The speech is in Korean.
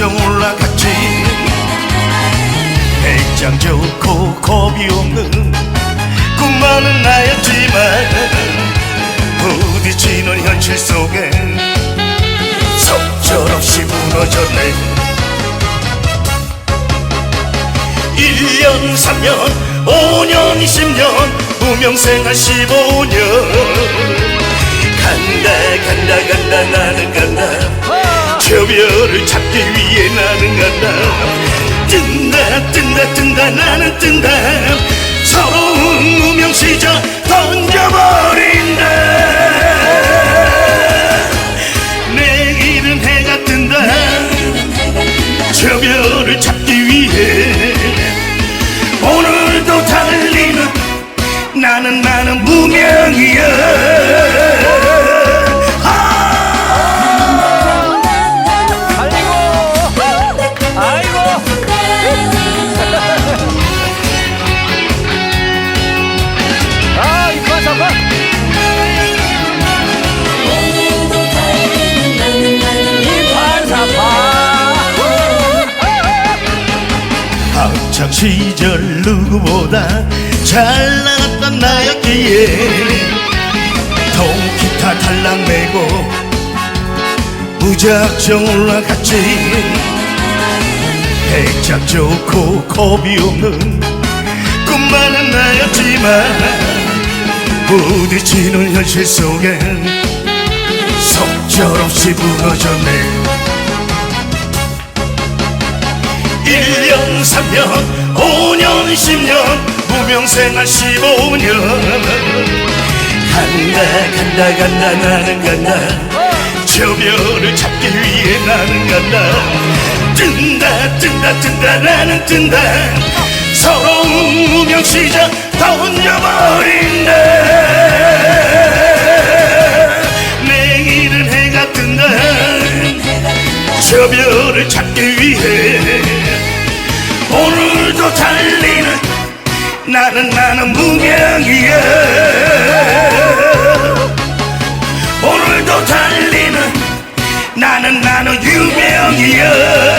일정 올라갔지. 배짱 좋고 겁이 없는 꿈만은 나였지만 부딪히는 현실 속에 속절없이 무너졌네. 1년, 3년, 5년, 20년 무명생활 15년. 간다 간다 간다 나는 간다. 저 별을 잡기 위해 나는 간다. 뜬다 뜬다 뜬다 나는 뜬다 시절 누구보다 잘 나갔던 나였기에 통기타 달랑매고 무작정 올라갔지. 백작 좋고 겁이 없는 꿈만은 나였지만 부딪히는 현실 속엔 속절없이 무너졌네. 1년 3년 5년 10년 무명생활 15년. 간다 간다 간다 나는 간다. 저 별을 잡기 위해 나는 간다. 뜬다 뜬다 뜬다 나는 뜬다. 서러운 무명 시절 던져버린다. 내일은 해가 뜬다. 저 별을 찾기 위해 오늘도 달리는 나는 나는 무명이야. 오늘도 달리는 나는 나는 유명이야